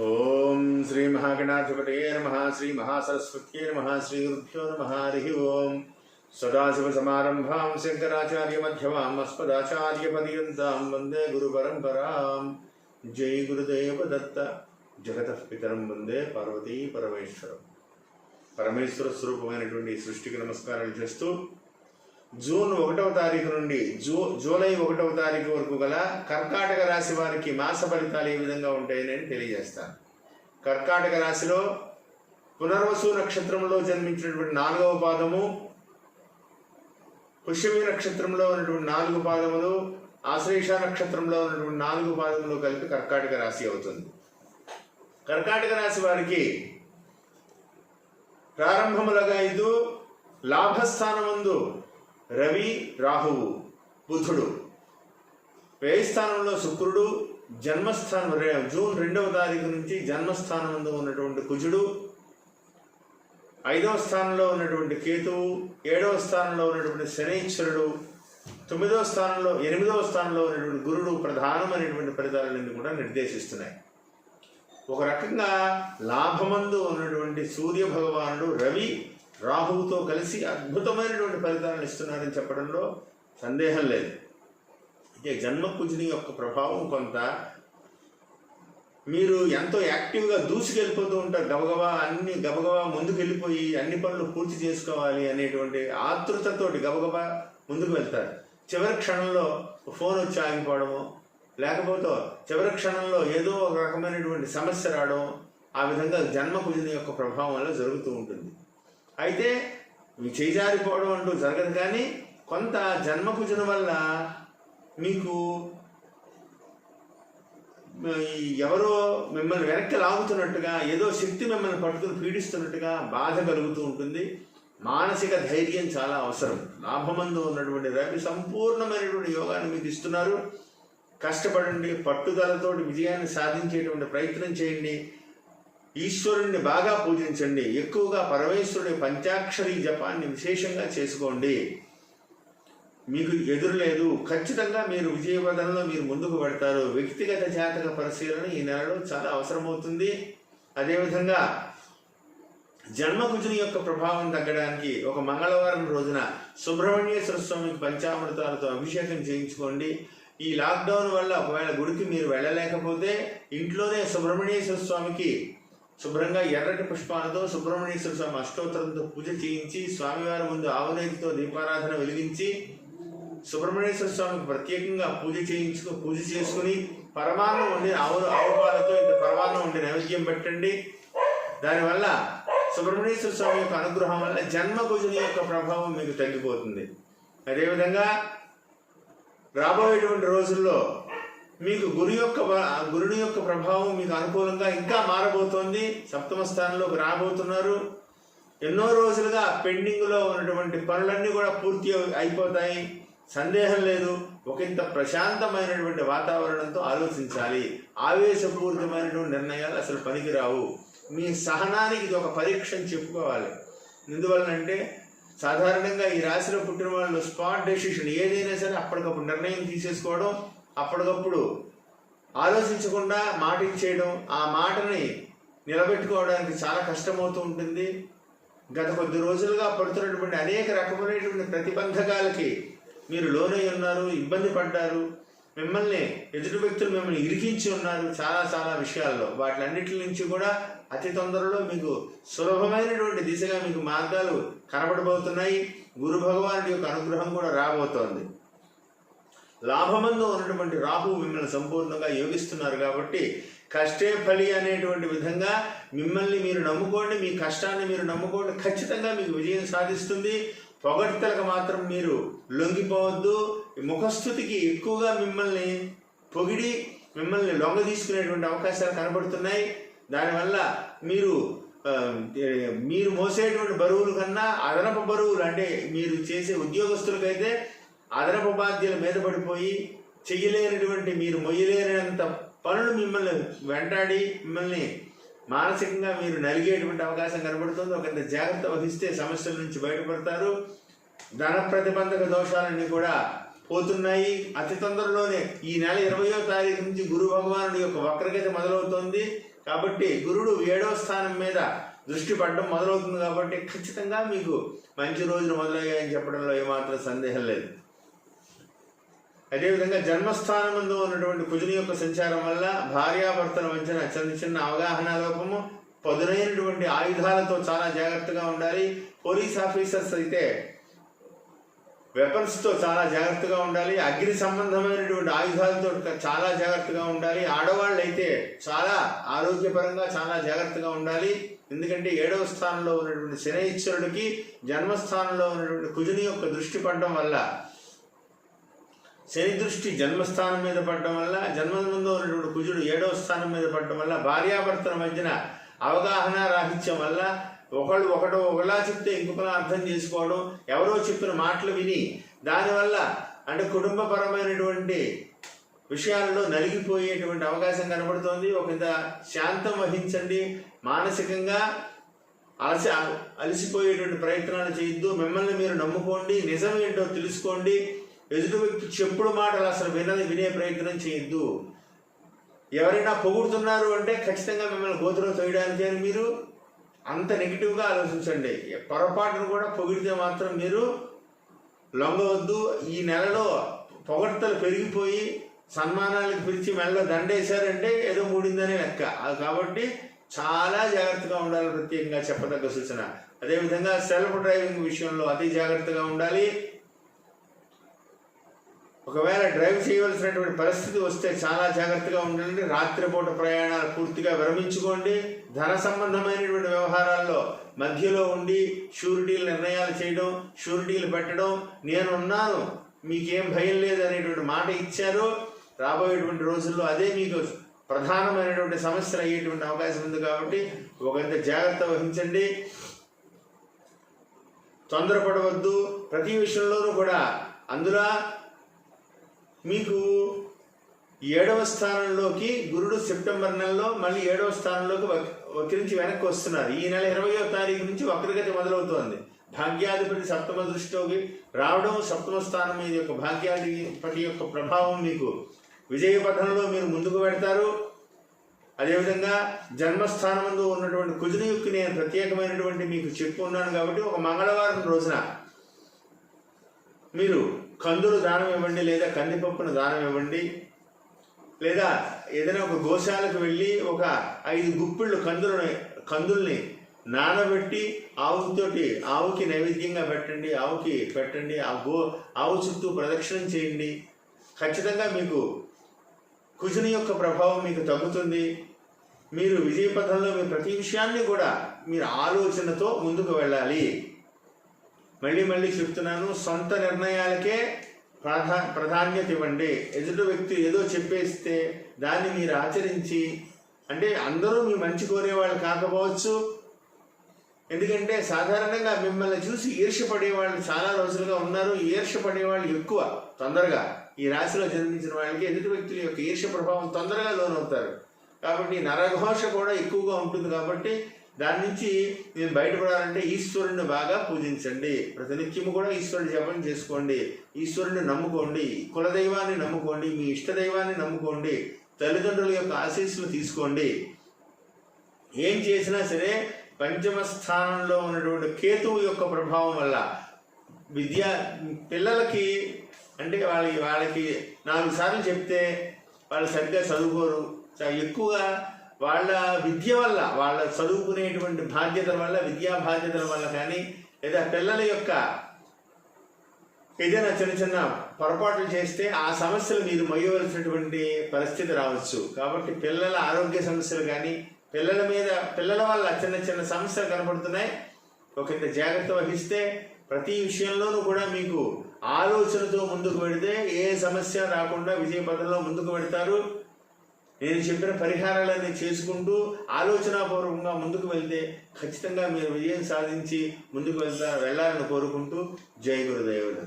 ఓం శ్రీ మహాగణాధిపతే నమ శ్రీ మహాసరస్వత్యే నమ శ్రీ గురుభ్యో నమ హరి ఓం. సదాశివసమారంభాం శంకరాచార్యమధ్యమాం అస్మదాచార్యపర్యంతాం వందే గురుపరంపరాం జై గురుదేవ దత్త జగతః పితరం వందే పార్వతీ పరమేశ్వరం. పరమేశ్వర స్వరూపమైనటువంటి సృష్టికి నమస్కారాలు చేస్తూ జూన్ ఒకటవ తారీఖు నుండి జూ జూలై ఒకటవ తారీఖు వరకు గల కర్కాటక రాశి వారికి మాస ఫలితాలు ఏ విధంగా ఉంటాయని నేను తెలియజేస్తాను. కర్కాటక రాశిలో పునర్వసు నక్షత్రంలో జన్మించినటువంటి నాలుగవ పాదము పుష్యమి నక్షత్రంలో ఉన్నటువంటి నాలుగు పాదములు ఆశ్లేష నక్షత్రంలో ఉన్నటువంటి నాలుగు పాదములు కలిపి కర్కాటక రాశి అవుతుంది. కర్కాటక రాశి వారికి ప్రారంభములగా ఇది లాభస్థానముందు రవి రాహువు బుధుడు. వ్యయ స్థానంలో శుక్రుడు జన్మస్థానం జూన్ రెండవ తారీఖు నుంచి జన్మస్థానం ఉన్నటువంటి కుజుడు. ఐదవ స్థానంలో ఉన్నటువంటి కేతువు ఏడవ స్థానంలో ఉన్నటువంటి శనైశ్వరుడు తొమ్మిదవ స్థానంలో ఎనిమిదవ స్థానంలో ఉన్నటువంటి గురుడు ప్రధానమైనటువంటి ఫలితాలన్నీ కూడా నిర్దేశిస్తున్నాయి. ఒక రకంగా లాభమందు ఉన్నటువంటి సూర్య భగవానుడు రవి రాహువుతో కలిసి అద్భుతమైనటువంటి ఫలితాలను ఇస్తున్నారని చెప్పడంలో సందేహం లేదు. అయితే జన్మకుజుని యొక్క ప్రభావం కొంత. మీరు ఎంతో యాక్టివ్గా దూసుకెళ్ళిపోతూ ఉంటారు. గబగబా అన్ని గబగబా ముందుకు వెళ్ళిపోయి అన్ని పనులు పూర్తి చేసుకోవాలి అనేటువంటి ఆతృతతోటి గబగబా ముందుకు వెళ్తారు. చివరి క్షణంలో ఫోన్ వచ్చి ఆగిపోవడము లేకపోతే చివరి క్షణంలో ఏదో ఒక రకమైనటువంటి సమస్య రావడం ఆ విధంగా జన్మకుజుని యొక్క ప్రభావం వల్ల జరుగుతూ ఉంటుంది. అయితే మీ చేజారిపోవడం అంటూ జరగదు కానీ కొంత జన్మకుజుని వల్ల మీకు ఎవరో మిమ్మల్ని వెనక్కి లాగుతున్నట్టుగా ఏదో శక్తి మిమ్మల్ని పట్టుకుని పీడిస్తున్నట్టుగా బాధ కలుగుతూ ఉంటుంది. మానసిక ధైర్యం చాలా అవసరం. లాభమందు ఉన్నటువంటి రవి సంపూర్ణమైనటువంటి యోగాన్ని మీకు ఇస్తున్నారు. కష్టపడండి పట్టుదలతోటి విజయాన్ని సాధించేటువంటి ప్రయత్నం చేయండి. ఈశ్వరుణ్ణి బాగా పూజించండి. ఎక్కువగా పరమేశ్వరుడి పంచాక్షరి జపాన్ని విశేషంగా చేసుకోండి. మీకు ఎదురులేదు ఖచ్చితంగా మీరు విజయపదంలో మీరు ముందుకు పడతారు. వ్యక్తిగత జాతక పరిశీలన ఈ నెలలో చాలా అవసరమవుతుంది. అదేవిధంగా జన్మకుజుని యొక్క ప్రభావం తగ్గడానికి ఒక మంగళవారం రోజున సుబ్రహ్మణ్యేశ్వర స్వామికి పంచామృతాలతో అభిషేకం చేయించుకోండి. ఈ లాక్డౌన్ వల్ల ఒకవేళ గుడికి మీరు వెళ్ళలేకపోతే ఇంట్లోనే సుబ్రహ్మణ్యేశ్వర స్వామికి శుభ్రంగా ఎర్రటి పుష్పాలతో సుబ్రహ్మణ్యేశ్వర స్వామి అష్టోత్తరంతో పూజ చేయించి స్వామివారి ముందు ఆవునేతితో దీపారాధన వెలిగించి సుబ్రహ్మణ్యేశ్వర స్వామికి ప్రత్యేకంగా పూజ చేయించుకు పూజ చేసుకుని పరమాన్నం వండిన ఆవు ఆవు పాలతో ఇంత పరమాన్నం వండి నైవేద్యం పెట్టండి. దానివల్ల సుబ్రహ్మణ్యేశ్వర స్వామి యొక్క అనుగ్రహం వల్ల జన్మకుజుని యొక్క ప్రభావం మీకు తగ్గిపోతుంది. అదేవిధంగా రాబోయేటువంటి రోజుల్లో మీకు గురు యొక్క గురుని యొక్క ప్రభావం మీకు అనుకూలంగా ఇంకా మారబోతోంది. సప్తమ స్థానంలోకి రాబోతున్నారు. ఎన్నో రోజులుగా పెండింగ్లో ఉన్నటువంటి పనులన్నీ కూడా పూర్తి అయిపోతాయి. సందేహం లేదు. ఒకంత ప్రశాంతమైనటువంటి వాతావరణంతో ఆలోచించాలి. ఆవేశపూరితమైనటువంటి నిర్ణయాలు అసలు పనికిరావు. మీ సహనానికి ఇది ఒక పరీక్ష అని చెప్పుకోవాలి. ఎందువలనంటే సాధారణంగా ఈ రాశిలో పుట్టిన వాళ్ళు స్పాట్ డెసిషన్ ఏదైనా సరే అప్పటికప్పుడు నిర్ణయం తీసేసుకోవడం అప్పటికప్పుడు ఆలోచించకుండా మాట ఇచ్చేయడం ఆ మాటని నిలబెట్టుకోవడానికి చాలా కష్టమవుతూ ఉంటుంది. గత కొద్ది రోజులుగా పడుతున్నటువంటి అనేక రకమైనటువంటి ప్రతిబంధకాలకి మీరు లోనై ఉన్నారు ఇబ్బంది పడ్డారు. మిమ్మల్ని ఎదుటి వ్యక్తులు మిమ్మల్ని ఇరికించి ఉన్నారు చాలా చాలా విషయాల్లో. వాటిలన్నిటి నుంచి కూడా అతి తొందరలో మీకు సులభమైనటువంటి దిశగా మీకు మార్గాలు కనబడబోతున్నాయి. గురు భగవానుడి యొక్క అనుగ్రహం కూడా రాబోతోంది. లాభమందు ఉన్నటువంటి రాహు మిమ్మల్ని సంపూర్ణంగా యోగిస్తున్నారు కాబట్టి కష్టే ఫలి అనేటువంటి విధంగా మిమ్మల్ని మీరు నమ్ముకోండి మీ కష్టాన్ని మీరు నమ్ముకోండి ఖచ్చితంగా మీకు విజయం సాధిస్తుంది. పొగడ్తలకు మాత్రం మీరు లొంగిపోవద్దు. ముఖస్థుతికి ఎక్కువగా మిమ్మల్ని పొగిడి మిమ్మల్ని లొంగ తీసుకునేటువంటి అవకాశాలు కనబడుతున్నాయి. దానివల్ల మీరు మీరు మోసేటువంటి బరువుల కన్నా అదనపు బరువులు అంటే మీరు చేసే ఉద్యోగస్తులకైతే అదనపు బాధ్యతల మీద పడిపోయి చెయ్యలేనటువంటి మీరు మొయ్యలేనంత పనులు మిమ్మల్ని వెంటాడి మిమ్మల్ని మానసికంగా మీరు నలిగేటువంటి అవకాశం కనబడుతుంది. ఒకంత జాగ్రత్త వహిస్తే సమస్యల నుంచి బయటపడతారు. ధన ప్రతిబంధక దోషాలన్నీ కూడా పోతున్నాయి. అతి తొందరలోనే ఈ నెల ఇరవయో తారీఖు నుంచి గురు భగవానుడి యొక్క వక్రగతి మొదలవుతోంది. కాబట్టి గురుడు ఏడవ స్థానం మీద దృష్టి పడడం మొదలవుతుంది కాబట్టి ఖచ్చితంగా మీకు మంచి రోజులు మొదలయ్యాయని చెప్పడంలో ఏమాత్రం సందేహం లేదు. అదేవిధంగా జన్మస్థానముందు ఉన్నటువంటి కుజుని యొక్క సంచారం వల్ల భార్యాభర్తల మధ్యన చిన్న చిన్న అవగాహన లోపము పదునైనటువంటి ఆయుధాలతో చాలా జాగ్రత్తగా ఉండాలి. పోలీస్ ఆఫీసర్స్ అయితే వెపన్స్తో చాలా జాగ్రత్తగా ఉండాలి. అగ్ని సంబంధమైనటువంటి ఆయుధాలతో చాలా జాగ్రత్తగా ఉండాలి. ఆడవాళ్ళు అయితే చాలా ఆరోగ్యపరంగా చాలా జాగ్రత్తగా ఉండాలి. ఎందుకంటే ఏడవ స్థానంలో ఉన్నటువంటి శనైశ్వరుడికి జన్మస్థానంలో ఉన్నటువంటి కుజుని యొక్క దృష్టి పడడం వల్ల శని దృష్టి జన్మస్థానం మీద పడడం వల్ల జన్మ ముందు ఉన్నటువంటి కుజుడు ఏడవ స్థానం మీద పడడం వల్ల భార్యాభర్తల మధ్యన అవగాహన రాహిత్యం వల్ల ఒకళ్ళు ఒకడు ఒకలా చెప్తే ఇంకొకలా అర్థం చేసుకోవడం ఎవరో చెప్పిన మాటలు విని దానివల్ల అంటే కుటుంబపరమైనటువంటి విషయాలలో నలిగిపోయేటువంటి అవకాశం కనబడుతోంది. ఒక ఇంత శాంతం వహించండి. మానసికంగా అలసి అలసిపోయేటువంటి ప్రయత్నాలు చేయొద్దు. మిమ్మల్ని మీరు నమ్ముకోండి. నిజం ఏంటో తెలుసుకోండి. ఎదుటి వ్యక్తి చెప్పుడు మాటలు అసలు వినని వినే ప్రయత్నం చేయొద్దు? ఎవరైనా పొగుడుతున్నారు అంటే ఖచ్చితంగా మిమ్మల్ని గోతులో తోయడానికి అని మీరు అంత నెగిటివ్గా ఆలోచించండి. పొరపాటును కూడా పొగిడితే మాత్రం మీరు లొంగవద్దు. ఈ నెలలో పొగడ్తలు పెరిగిపోయి సన్మానాలకు పిలిచి మెడలో దండేశారంటే ఏదో మూడిందనే లెక్క. అది కాబట్టి చాలా జాగ్రత్తగా ఉండాలి ప్రత్యేకంగా చెప్పదగ్గ సూచన. అదేవిధంగా సెల్ఫ్ డ్రైవింగ్ విషయంలో అతి జాగ్రత్తగా ఉండాలి. ఒకవేళ డ్రైవ్ చేయవలసినటువంటి పరిస్థితి వస్తే చాలా జాగ్రత్తగా ఉండండి. రాత్రిపూట ప్రయాణాలు పూర్తిగా విరమించుకోండి. ధన సంబంధమైనటువంటి వ్యవహారాల్లో మధ్యలో ఉండి షూరిటీలు నిర్ణయాలు చేయడం షూరిటీలు పెట్టడం నేనున్నాను మీకేం భయం లేదు అనేటువంటి మాట ఇచ్చారు. రాబోయేటువంటి రోజుల్లో అదే మీకు ప్రధానమైనటువంటి సమస్యలు అయ్యేటువంటి అవకాశం ఉంది కాబట్టి ఒకంత జాగ్రత్త వహించండి. తొందరపడవద్దు. ప్రతి విషయంలోనూ కూడా అందులో మీకు ఏడవ స్థానంలోకి గురుడు సెప్టెంబర్ నెలలో మళ్ళీ ఏడవ స్థానంలోకి వక్రించి వెనక్కి వస్తున్నారు. ఈ నెల ఇరవయో తారీఖు నుంచి వక్రగతి మొదలవుతోంది. భాగ్యాధిపతి సప్తమ దృష్టిలోకి రావడం సప్తమ స్థానం మీద యొక్క భాగ్యాధిపతి యొక్క ప్రభావం మీకు విజయ పథంలో మీరు ముందుకు పెడతారు అదేవిధంగా జన్మస్థానంలో ఉన్నటువంటి కుజుని యొక్క నేను ప్రత్యేకమైనటువంటి మీకు చెప్పు ఉన్నాను కాబట్టి ఒక మంగళవారం రోజున మీరు కందులు దానం ఇవ్వండి లేదా కందిపప్పును దానం ఇవ్వండి లేదా ఏదైనా ఒక గోశాలకు వెళ్ళి ఒక ఐదు గుప్పిళ్ళు కందులని కందుల్ని నానబెట్టి ఆవుతోటి ఆవుకి నైవేద్యంగా పెట్టండి ఆవుకి పెట్టండి ఆ గో ఆవు చుట్టూ ప్రదక్షిణం చేయండి. ఖచ్చితంగా మీకు కుజుని యొక్క ప్రభావం మీకు తగ్గుతుంది. మీరు విజయ పథంలో మీ ప్రతి విషయాన్ని కూడా మీరు ఆలోచనతో ముందుకు వెళ్ళాలి. మళ్ళీ మళ్ళీ చెప్తున్నాను సొంత నిర్ణయాలకే ప్రాధా ప్రాధాన్యత ఇవ్వండి ఎదుటి వ్యక్తి ఏదో చెప్పేస్తే దాన్ని మీరు ఆచరించి అంటే అందరూ మీ మంచి కోరేవాళ్ళు కాకపోవచ్చు. ఎందుకంటే సాధారణంగా మిమ్మల్ని చూసి ఈర్ష్యపడే వాళ్ళు చాలా రోజులుగా ఉన్నారు. ఈర్ష్యపడే వాళ్ళు ఎక్కువ తొందరగా. ఈ రాశిలో జన్మించిన వాళ్ళకి ఎదుటి వ్యక్తుల యొక్క ఈర్ష్య ప్రభావం తొందరగా లోనవుతారు. కాబట్టి నరఘోష కూడా ఎక్కువగా ఉంటుంది కాబట్టి దాని నుంచి నేను బయటపడాలంటే ఈశ్వరుని బాగా పూజించండి. ప్రతినిత్యము కూడా ఈశ్వరుని జపం చేసుకోండి. ఈశ్వరుని నమ్ముకోండి. కులదైవాన్ని నమ్ముకోండి. మీ ఇష్ట దైవాన్ని నమ్ముకోండి. తల్లిదండ్రుల యొక్క ఆశీస్సులు తీసుకోండి. ఏం చేసినా సరే పంచమ స్థానంలో ఉన్నటువంటి కేతువు యొక్క ప్రభావం వల్ల విద్య పిల్లలకి అంటే వాళ్ళకి వాళ్ళకి నాలుగు సార్లు చెప్తే వాళ్ళు సరిగ్గా చదువుకోరు. చాలా ఎక్కువగా వాళ్ళ విద్య వల్ల వాళ్ళ చదువుకునేటువంటి బాధ్యతల వల్ల విద్యా బాధ్యతల వల్ల కానీ లేదా పిల్లల యొక్క ఏదైనా చిన్న చిన్న పొరపాట్లు చేస్తే ఆ సమస్యలు మీరు మొయ్యవలసినటువంటి పరిస్థితి రావచ్చు. కాబట్టి పిల్లల ఆరోగ్య సమస్యలు కానీ పిల్లల మీద పిల్లల వల్ల చిన్న చిన్న సమస్యలు కనపడుతున్నాయి. ఒక ఇంత జాగ్రత్త వహిస్తే ప్రతి విషయంలోనూ కూడా మీకు ఆలోచనతో ముందుకు పెడితే ఏ సమస్య రాకుండా విజయ పథంలో ముందుకు పెడతారు. నేను చెప్పిన పరిహారాలన్నీ చేసుకుంటూ ఆలోచనాపూర్వకంగా ముందుకు వెళ్తే ఖచ్చితంగా మీరు విజయం సాధించి ముందుకు వెళ్తా వెళ్ళాలని కోరుకుంటూ జై గురుదేవుడు